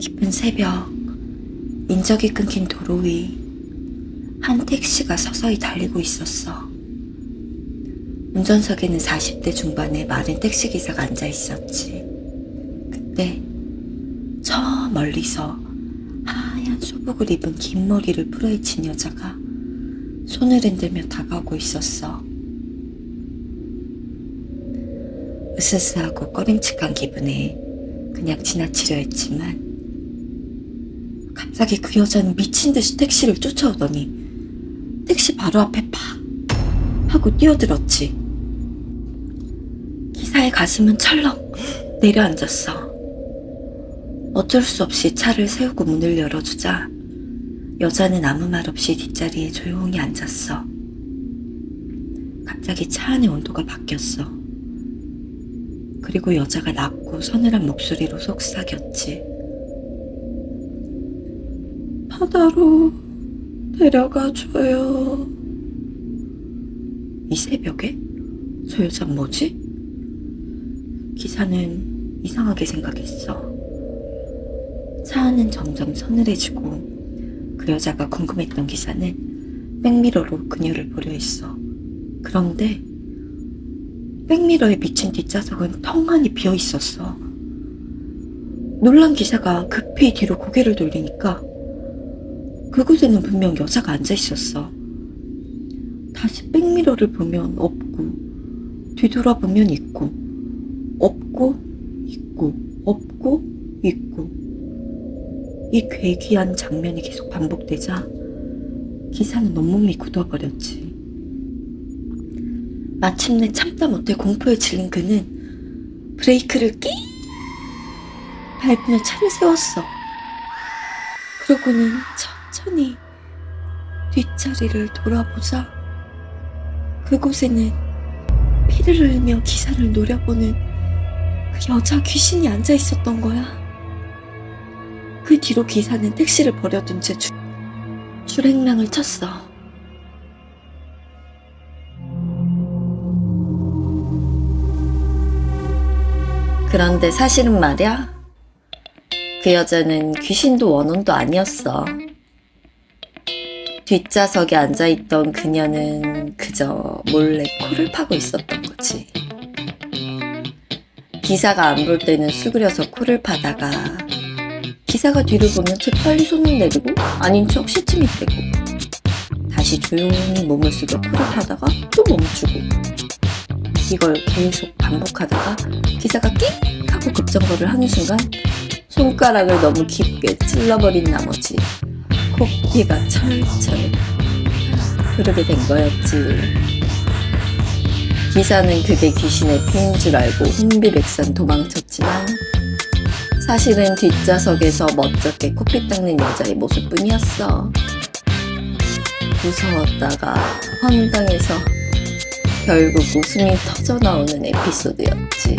깊은 새벽, 인적이 끊긴 도로 위, 한 택시가 서서히 달리고 있었어. 운전석에는 40대 중반의 마른 택시기사가 앉아 있었지. 그때, 저 멀리서 하얀 소복을 입은 긴 머리를 풀어헤친 여자가 손을 흔들며 다가오고 있었어. 으스스하고 꺼림칙한 기분에 그냥 지나치려 했지만 갑자기 그 여자는 미친 듯이 택시를 쫓아오더니 택시 바로 앞에 팍 하고 뛰어들었지. 기사의 가슴은 철렁 내려앉았어. 어쩔 수 없이 차를 세우고 문을 열어주자 여자는 아무 말 없이 뒷자리에 조용히 앉았어. 갑자기 차 안의 온도가 바뀌었어. 그리고 여자가 낮고 서늘한 목소리로 속삭였지. 바다로 데려가줘요. 이 새벽에? 저 여자 뭐지? 기사는 이상하게 생각했어. 차 안은 점점 서늘해지고 그 여자가 궁금했던 기사는 백미러로 그녀를 보려 했어. 그런데 백미러에 비친 뒷좌석은 텅하니 비어 있었어. 놀란 기사가 급히 뒤로 고개를 돌리니까 그곳에는 분명 여자가 앉아 있었어. 다시 백미러를 보면 없고, 뒤돌아보면 있고, 없고, 있고, 없고, 있고. 이 괴기한 장면이 계속 반복되자 기사는 온몸이 굳어버렸지. 마침내 참다 못해 공포에 질린 그는 브레이크를 끼 밟으며 차를 세웠어. 그러고는 천천히 뒷자리를 돌아보자 그곳에는 피를 흘리며 기사를 노려보는 그 여자 귀신이 앉아 있었던 거야. 그 뒤로 기사는 택시를 버려둔 채 주, 출행랑을 쳤어. 그런데 사실은 말이야. 그 여자는 귀신도 원혼도 아니었어. 뒷좌석에 앉아있던 그녀는 그저 몰래 코를 파고 있었던 거지. 기사가 안 볼 때는 수그려서 코를 파다가 기사가 뒤를 보면 재빨리 손을 내리고 아닌 척 시침이 떼고 다시 조용히 몸을 숙여 코를 파다가 또 멈추고 이걸 계속 반복하다가 기사가 끽 하고 급정거를 하는 순간 손가락을 너무 깊게 찔러버린 나머지 코피가 철철 흐르게 된 거였지. 기사는 그게 귀신의 피인 줄 알고 혼비백산 도망쳤지만 사실은 뒷좌석에서 멋쩍게 코피 닦는 여자의 모습뿐이었어. 무서웠다가 황당해서 결국 웃음이 터져 나오는 에피소드였지.